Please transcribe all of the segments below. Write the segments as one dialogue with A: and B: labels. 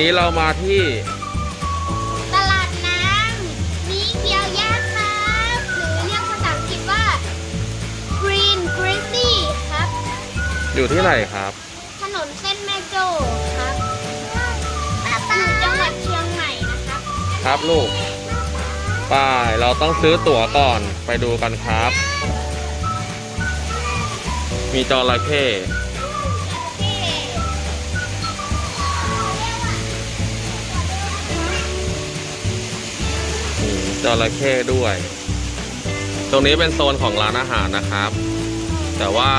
A: วันนี้เรามาที่
B: ตลาดน้ำมีเกียวย่างครับหรือเรียกภาษาอังกฤษว่า Green Grizzly ครับ
A: อยู่ที่ไหนครับ
B: ถนนเส้นแม่โจ้ครับอยู่จังหวัดเชียงใหม่นะครับ
A: ครับลูกไป้ายเราต้องซื้อตั๋วก่อนไปดูกันครับ มีจระเข้ จระเข้ด้วย ตรงนี้เป็นโซนของร้านอาหารนะครับ แต่ว่า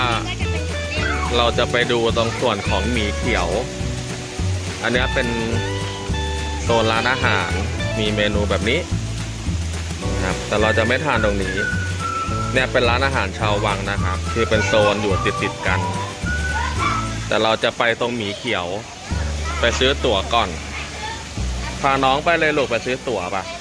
A: เราจะไปดูตรงส่วนของหมีเขียว อันนี้เป็นโซนร้านอาหารมีเมนูแบบนี้นะครับ แต่เราจะไม่ทานตรงนี้ เนี่ยเป็นร้านอาหารชาววังนะครับ คือเป็นโซนอยู่ติดติดๆกัน แต่เราจะไปตรงหมีเขียว ไปซื้อตั๋วก่อน พาน้องไปเลยลูกไปซื้อตั๋วปะ
B: เ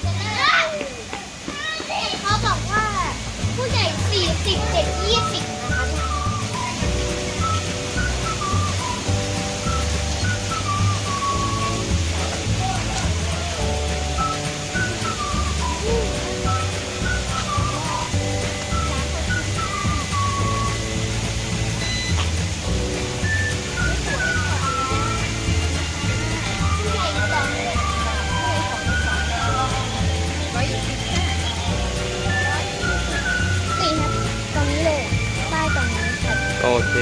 B: โอ
A: เค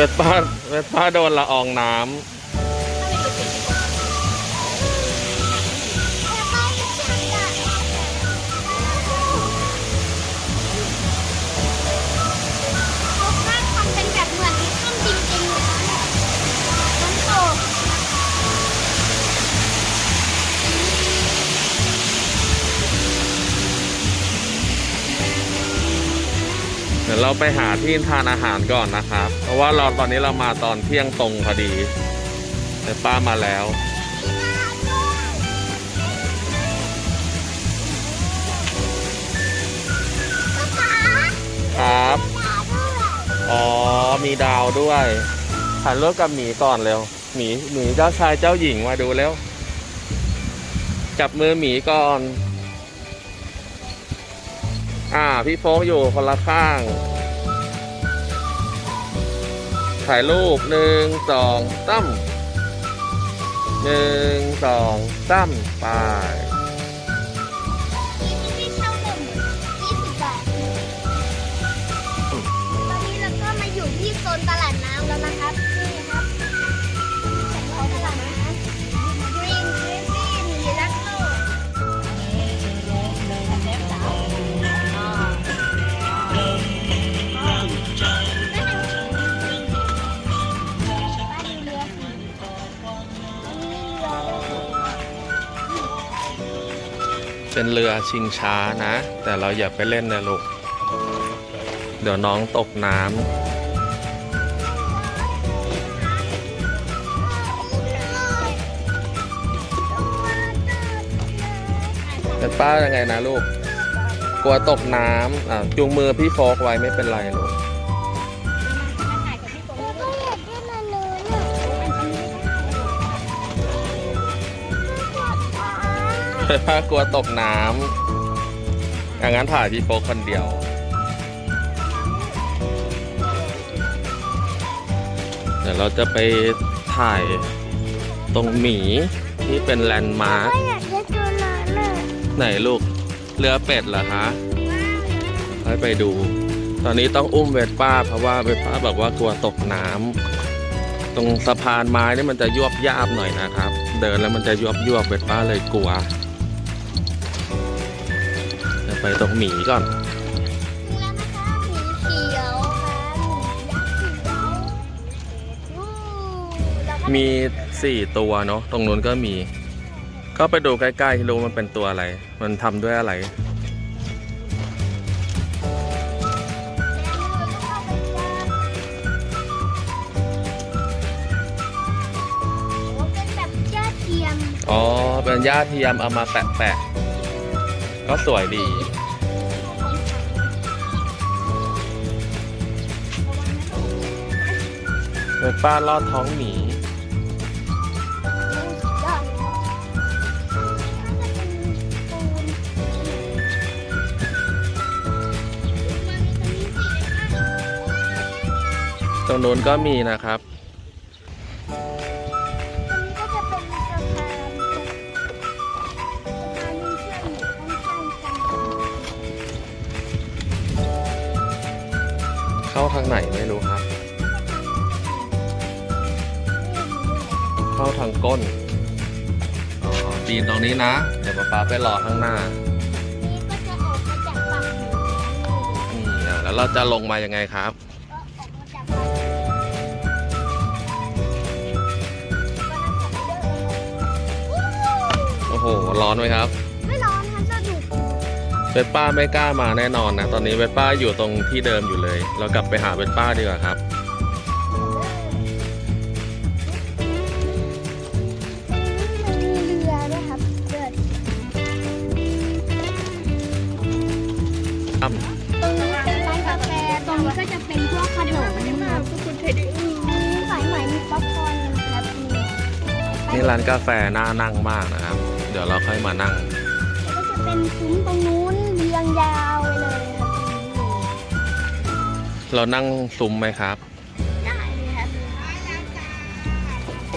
B: เป็ดป้าเป็
A: ดป้าโดนละอองน้ำ
B: เรา
A: ไปหาที่ทานอาหารก่อนนะครับ เพราะว่าเราตอนนี้เรามาตอนเที่ยงตรงพอดีแต่ป้ามาแล้วครับ อ๋อ มีดาวด้วยถ่ายรูปกับหมีก่อนเร็ว หมี หมีเจ้าชายเจ้าหญิงมาดูเร็วจับมือหมีก่อน อ่า พี่โฟกอยู่คนละข้าง ถ่ายรูปหนึ่งสองตั้มหนึ่งสองตั้มไป
B: นเรือ
A: ชิงช้านะ แต่เราอย่าไปเล่นนะลูก เดี๋ยวน้องตกน้ำเป็นป้ายังไงนะลูก กลัวตกน้ำอะจูงมือพี่โฟกไว้ไม่เป็นไรลูก ป้ากลัวตกน้ำอย่างนั้นถ่ายพี่โฟกคนเดียว เดี๋ยวเราจะไปถ่ายตรงหมีที่เป็นแลนด์มาร์ค
B: อยากได้ตัวนั้นน่ะ
A: ไหนลูก เรือเป็ดเหรอคะให้ไปดู ตอนนี้ต้องอุ้มเวทป้า เพราะว่าเวทป้าบอกว่ากลัวตกน้ำตรงสะพานไม้นี่มันจะยวบยาบหน่อยนะครับ เดินแล้วมันจะยวบยวบเวทป้าเลยกลัวเดี๋ยว ไปตรงหมีก่อน
B: ถึงแล้วนะคะหมีเขียวค่ะหมียักษ์เขียวอู้แล้วก็
A: มีสี่ตัวเนาะตรงนู้นก็มี ก็ไปดูใกล้ๆที่รู้มันเป็นตัวอะไร มันทำด้วยอะไร
B: เป็นแบบย่าเทียม
A: อ๋อ เป็นหญ้าเทียมเอามาแปะๆ ก็สวยดีเป็นป้าลอดท้องหมี ตรงนู้นก็มีนะครับ
B: เข้า
A: ทางไหนไม่รู้ครับ เข้าทางก้นอ๋อปีนตรงนี้นะ เดี๋ยวป๊าป๊าไปรอข้างหน้า
B: นี่ก็จะออกมาจากปากหมู
A: นี่อะแล้วเราจะลงมายังไงครับ โอ้โห ร้อนไหมครับ วสป้าไม่กล้ามาแน่นอนนะ ตอนนี้เวสป้าอยู่ตรงที่เดิมอยู่เลย เรากลับไปหาเวสป้าดีกว่าครับ
B: มีเรือด้วยครับเกิด
A: อ้ำ
B: ตรงนี้เป็นร้านกาแฟตรงนี้ก็จะเป็นพวกขนมนะครับทุกคนเคยได้มีสายไหมมีป๊อปคอร์นนะครับมี
A: นี่ร้านกาแฟน่านั่งมากนะครับ เดี๋ยวเราค่อยมานั่ง
B: เรานั่
A: งซุ้มไหมครับ
B: ได้ครับ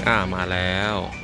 A: อ่ามาแล้
B: มาแล้ว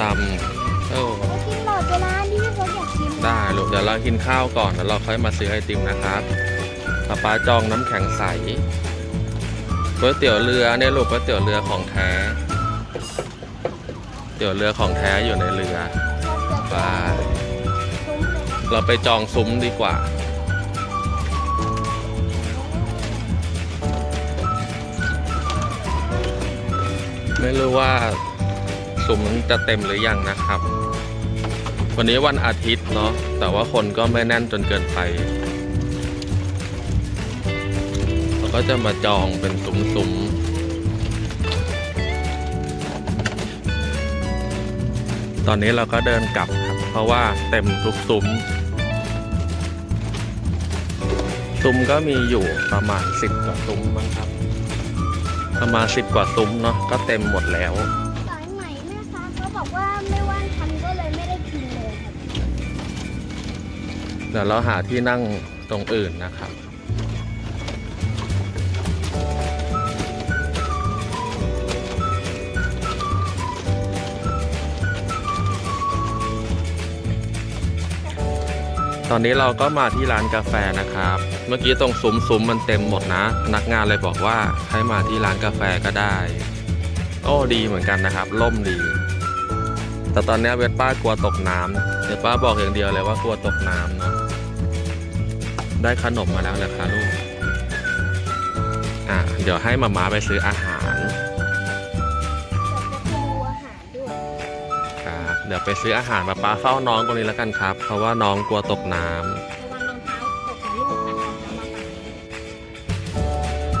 B: ตำ
A: โอ้
B: กินหลอดเวลาที่พี่เขาอยากกิน
A: ได้ลูกเดี๋ยวเรากินข้าวก่อนแล้วเราค่อยมาซื้อไอติมนะครับป้าป้าจองน้ำแข็งใสก๋วยเตี๋ยวเรือเนี่ยลูกก๋วยเตี๋ยวเรือของแท้เตี๋ยวเรือของแท้อยู่ในเรือไปเราไปจองซุ้มดีกว่าไม่รู้ว่า ซุ้มจะเต็มหรือยังนะครับ วันนี้วันอาทิตย์เนาะแต่ว่าคนก็ไม่แน่นจนเกินไปเราก็จะมาจองเป็นซุ้มๆตอนนี้เราก็เดินกลับครับ เพราะว่าเต็มทุกซุ้มซุ้มก็มีอยู่ประมาณสิบกว่าซุ้มมั้งครับ ประมาณสิบกว่าซุ้มเนาะก็เต็มหมดแล้ว
B: เดี๋ย
A: วเราหาที่นั่งตรงอื่นนะครับตอนนี้เราก็มาที่ร้านกาแฟนะครับ เมื่อกี้ตรงซุ้มซุ้มมันเต็มหมดนะ พนักงานเลยบอกว่าให้มาที่ร้านกาแฟก็ได้ โอ้ดีเหมือนกันนะครับ ล่มดี แต่ตอนนี้เวทป้ากลัวตกน้ำเวทป้าบอกอย่างเดียวเลยว่ากลัวตกน้ำเนาะ ได้ขนมมาแล้วนะคะลูก อะเดี๋ยวให้มาม้าไปซื้ออาหาร
B: จะไปดูอาหารด้วย
A: ครับเดี๋ยวไปซื้ออาหารมาป้าเฝ้าน้องตรงนี้แล้วกันครับ เพราะว่าน้องกลัวตกน้ำ
B: ระวังรองเท้าตกของลูกนะคะเอามาฝาก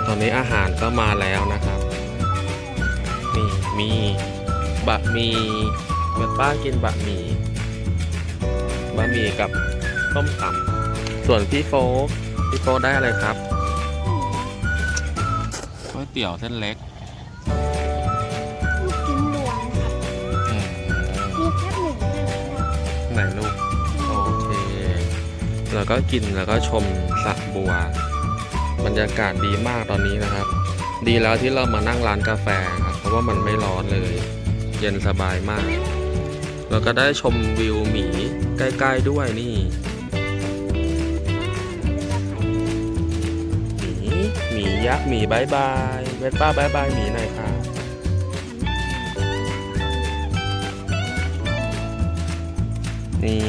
A: ตอนนี้อาหารก็มาแล้วนะครับ นี่มีบะหมี่เวทป้ากินบะหมี่บะหมี่กับต้มตำ ส่วนพี่โฟกพี่โฟกได้อะไรครับเตี๋ยวเส้นเล็ก
B: ลูกชิ้นรวมครับ
A: อืม
B: มีแค่หนึ่งด้วยนะครับ
A: ไหนลูก โอเค แล้วก็กินแล้วก็ชมสระบัว บรรยากาศดีมากตอนนี้นะครับ ดีแล้วที่เรามานั่งร้านกาแฟครับ เพราะว่ามันไม่ร้อนเลย เย็นสบายมาก แล้วก็ได้ชมวิวหมีใกล้ ๆ ด้วยนี่ ยักษ์หมีบายบายเวทป้าบายบายหมีหน่อยค่ะนี่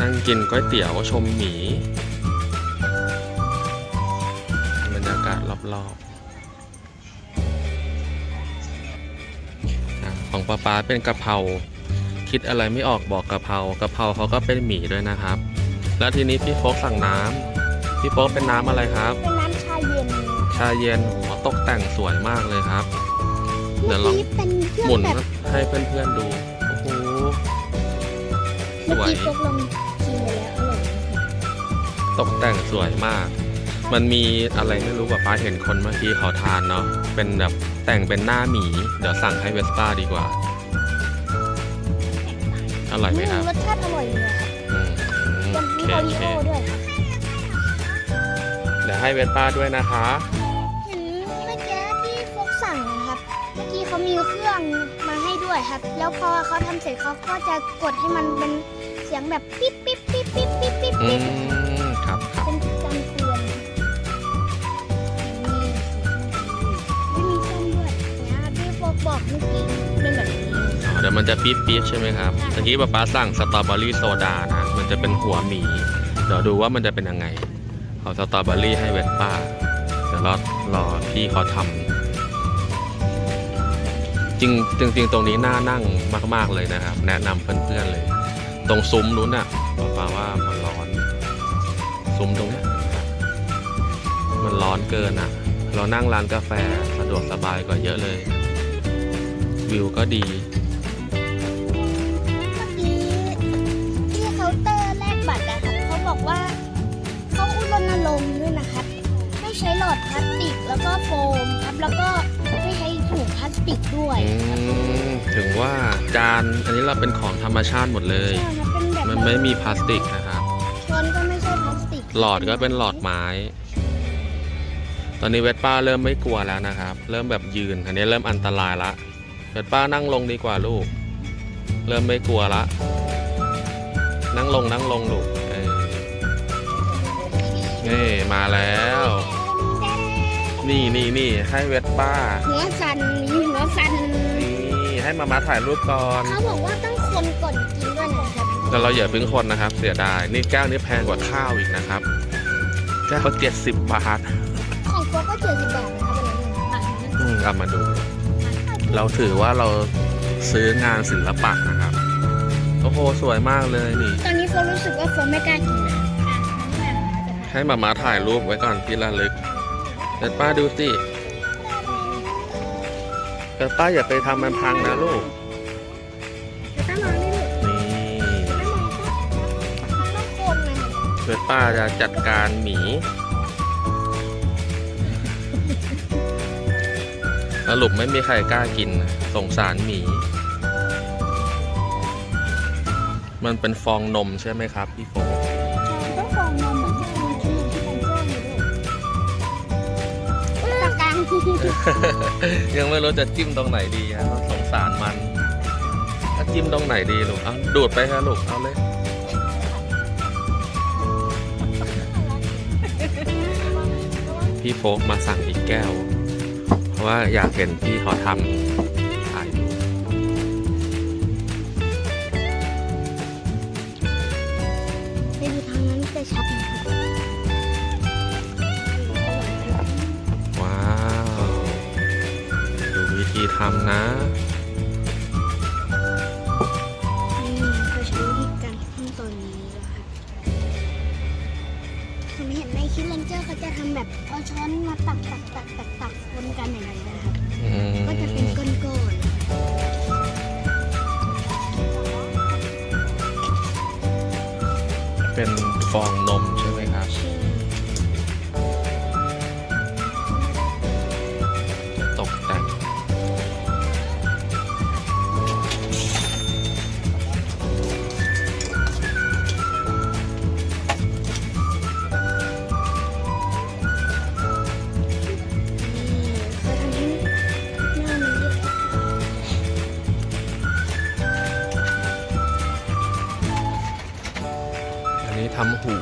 A: นั่งกินก๋วยเตี๋ยวชมหมีบรรยากาศรอบๆของป้าป๊าเป็นกะเพราคิดอะไรไม่ออกบอกกะเพรากะเพราเขาก็เป็นหมีด้วยนะครับ แล้วทีนี้พี่โฟกสั่งน้ำพี่โฟกเป็นน้ำอะไรครับ ชาเย็นหัวตกแต่งสวยมากเลยครับ เดี๋
B: เมื่
A: ยวลอง
B: อกี้เป็นเครื่อ
A: หมุ
B: ง
A: น
B: แบบ
A: ให้เพื่อนๆดูโอ้โหส
B: เมื่อ
A: วย
B: กี้พวกลองกินไปแล้วอร่อยนะครับ
A: ตกแต่งสวยมาก มันมีอะไรไม่รู้แบบป้าเห็นคนเมื่อกี้เขาทานเนาะ เป็นแบบแต่งเป็นหน้าหมี เดี๋ยวสั่งให้เวสป้าดีกว่า อร่อยไหมครับ
B: รสชาติอร่อยเลยครับ
A: อืม
B: เป็น
A: โอเค
B: มี
A: โอ
B: โอ
A: เค
B: ริโอด้วยครับ
A: เดี๋ยวให้เวสป้าด้วยนะคะ
B: เมื่อกี้เขามีเครื่องมาให้ด้วยครับ แล้วพอเขาทำเสร็จเขาก็จะกดให้มันเป็นเสียงแบบปิ๊บปิ๊บปิ๊บปิ๊บปิ๊บปิ๊บ
A: อื
B: ปิ๊บ
A: มครับครับ
B: เป็นการเตือนนี่ไม่มีส้มด้วยเนี่ยที่โฟกบอกเมื่อกี้เป็นแบบนี้
A: อ๋อเดี๋ยวมันจะปี๊ดปี๊ดใช่ไหมครับตะกี้ป๊าป๊าสั่งสตรอเบอรี่โซดานะมันจะเป็นหัวหมีเดี๋ยวดูว่ามันจะเป็นยังไงเอาสตรอเบอรี่ให้เวสป้าเดี๋ยวรอรอพี่เขาทำ จริงจริงจริงตรงนี้น่านั่งมาก ๆเลยนะครับ แนะนำเพื่อนๆเลย ตรงซุ้มนู้นน่ะป๊าว่ามันร้อน ซุ้มตรงนี้มันร้อนเกินอะ เรานั่งร้านกาแฟสะดวกสบายกว่าเยอะเลย วิวก็ดี
B: เมื่อกี้ที่เคาน์เตอร์แลกบัตรนะครับเขาบอกว่าเขารณรงค์ด้วยนะครับ ไม่ใช้หลอดพลาสติกแล้วก็โฟมครับแล้วก็ ติกด้วย
A: อืมถึงว่าจานอันนี้เราเป็นของธรรมชาติหมดเลย
B: ใช่ครับเป็นแบบ
A: มันไม่มีพลาสติกนะครับ
B: ช้อนก็ไม่ใช่พลาสติก
A: หลอดก็เป็นหลอดไม้ ตอนนี้เวทป้าเริ่มไม่กลัวแล้วนะครับ เริ่มแบบยืนอันนี้เริ่มอันตรายละ เวทป้านั่งลงดีกว่าลูก เริ่มไม่กลัวละ นั่งลงนั่งลงลูกเออนี่มาแล้ว นี่นี่นี่ให้เวทป้า
B: หัวสั่นมีหัวสั่น
A: นี่ให้มามาถ่ายรูปก่อน
B: เขาบอกว่าต้องคนก่อนกินด้วยนะครับ
A: แต่เราอย่าเพิ่งคนนะครับ เสียดาย นี่แก้วนี้แพงกว่าข้าวอีกนะครับ แก้วเจ็ดสิบบาท
B: ของโฟก็เจ็ดสิบบาทนะครับอันนั้น
A: อืมเอามาดู เราถือว่าเราซื้องานศิลปะนะครับ โอ้โห สวยมากเลยนี่
B: ตอนนี้โฟรู้สึกว่าโฟไม่กล้ากินนะ
A: ให้มามาถ่ายรูปไว้ก่อนที่ระลึก เดี๋ยวป้าดูสิแต่ป้าอย่าไปทำมันพังนะลูก
B: แต่ถ้ามองนี่ลูก
A: นี่
B: ถ้ามองก็ต้องคนนะครับ
A: เดี๋ยวป้าจะจัดการหมี สรุปไม่มีใครกล้ากินนะสงสารหมี มันเป็นฟองนมใช่ไหมครับ พี่โฟ
B: ยัง
A: ไม่รู้จะจิ้มตรงไหนดีฮะสงสารมันถ้าจิ้มตรงไหนดีลูกเอาดูดไปฮะลูกเอาเลยพี่โฟกมาสั่งอีกแก้ว เพราะว่าอยากเห็นพี่เขาทำำนะ
B: นี่เขาใช้วิธีการขั้นตอนนี้นะครับผมเห็นในคลิปเลนเจอร์เขาจะทำแบบเอาช้อนมาตักตักตักตักตักบนกันอย่างไรนะครับ
A: อืม
B: ก็จะเป็นก้อนๆ
A: เป็นฟองนม ทำหู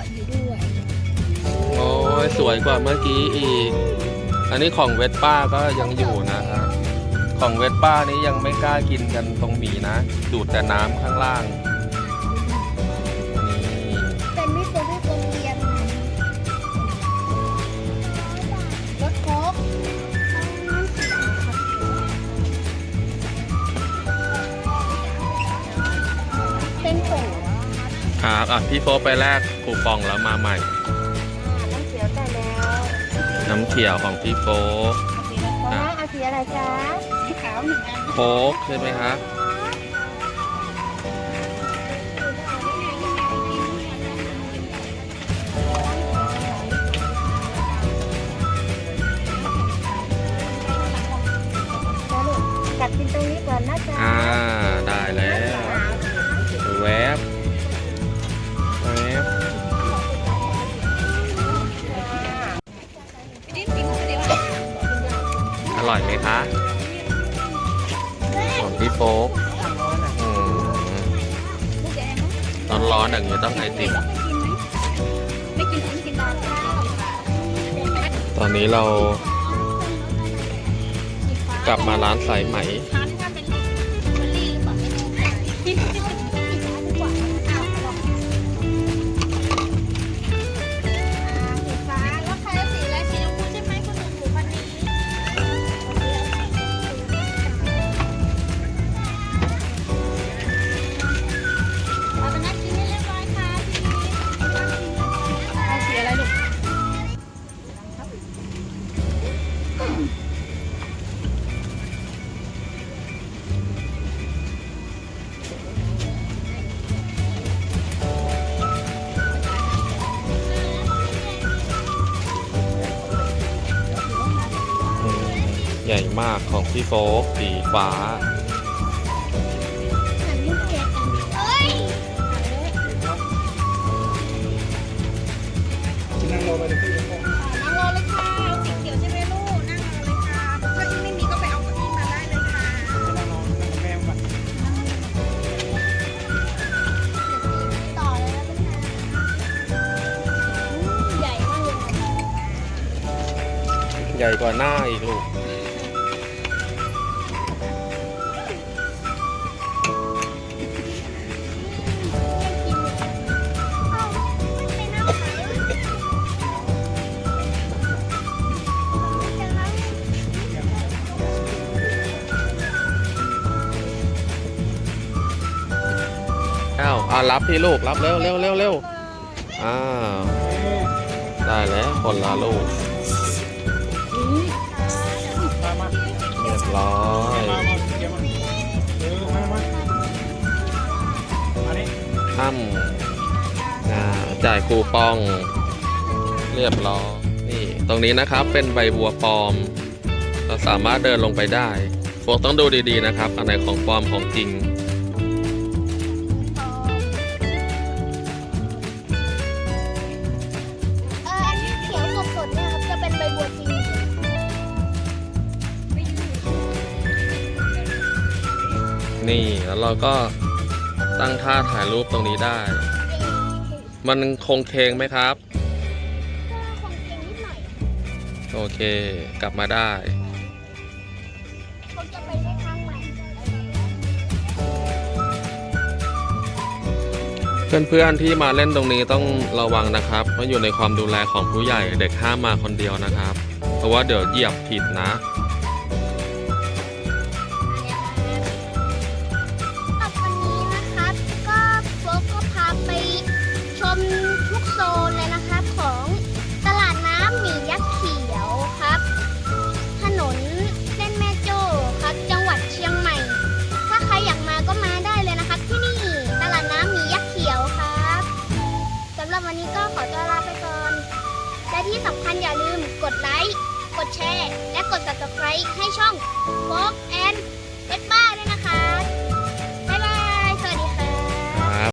A: ะอยู่ด้วย โอ้ยสวยกว่าเมื่อกี้อีก อันนี้ของเวสป้าก็ยังอยู่นะครับ ของเวสป้านี้ยังไม่กล้ากินกันตรงหมีนะ ดูดแต่น้ำข้างล่าง
B: ค
A: รับอะพี่โฟไปแลกคูปองแล้วมาใหม่
B: น้ำเขียวแต่แล้ว
A: น้ำเขียวของพี่โฟก
B: มาม่าเอาสีอะไรจ๊ะสีขาวหนึ่งอัน
A: โค้กใช่ไหมคะ
B: แล้วลูกกัดกินตรงนี้ก่อนนะจ๊ะ
A: อ่าได้แล้วแวบ ร่อยไหมคะของพี่โป๊กอืมร้อนอย่างนี้ต้องไอติม
B: ไม่กินไม่กินตอนข้าว
A: ตอนนี้เรากลับมาร้านสายไหม
B: ให
A: ญ่มากของพี่โฟกสีฟ้า
B: หันลูกเค้กกันเอ้ย
C: นั่งรอไปเลยพี่
B: นั่งรอเลยค่ะเอาสีเขียวใช่ไหมลูก นั่งรอเลยค่ะ ถ้าที่ไม่มีก็ไปเอาเก้าอี้มาได้เลยค่ะ
C: นั่งรอนั่งแม่ก่อน
B: ต่อเลยแล้วกันค่ะใหญ่มากเลยค่ะ
A: ใหญ่กว่าหน้าอีกลูก รับพี่ลูกรับเร็วเร็วเร็วเร็วอ้าวได้แล้วคนละลูกเรียบร้อย
C: มามาเดี๋ยวมามามาอันนี้
A: ค่ำจ่ายคูปอง เรียบร้อยนี่ตรงนี้นะครับเป็นใบบัวปลอม เราสามารถเดินลงไปได้พวกต้องดูดีๆนะครับอันไหนของปลอมของจริง
B: นี่
A: แล้วเราก็
B: ตั้งท่าถ่ายรูปตรงนี้ได้ มันคงเคงไหมครับ
A: ก็คงเก่งนิดหน่อย
B: โอเค กลับมาได้
A: คงจะไปได้ครั้งใหม่
B: เพื่อนๆที่มาเล่นตรงนี้ต้องระวังนะครับ เพราะอยู่ในความดูแลของผู้ใหญ่เด็กห้ามมาคนเดียวนะครับ เพราะว่าเดี๋ยวเหยียบผิดนะ
A: ให้ช่อง f o x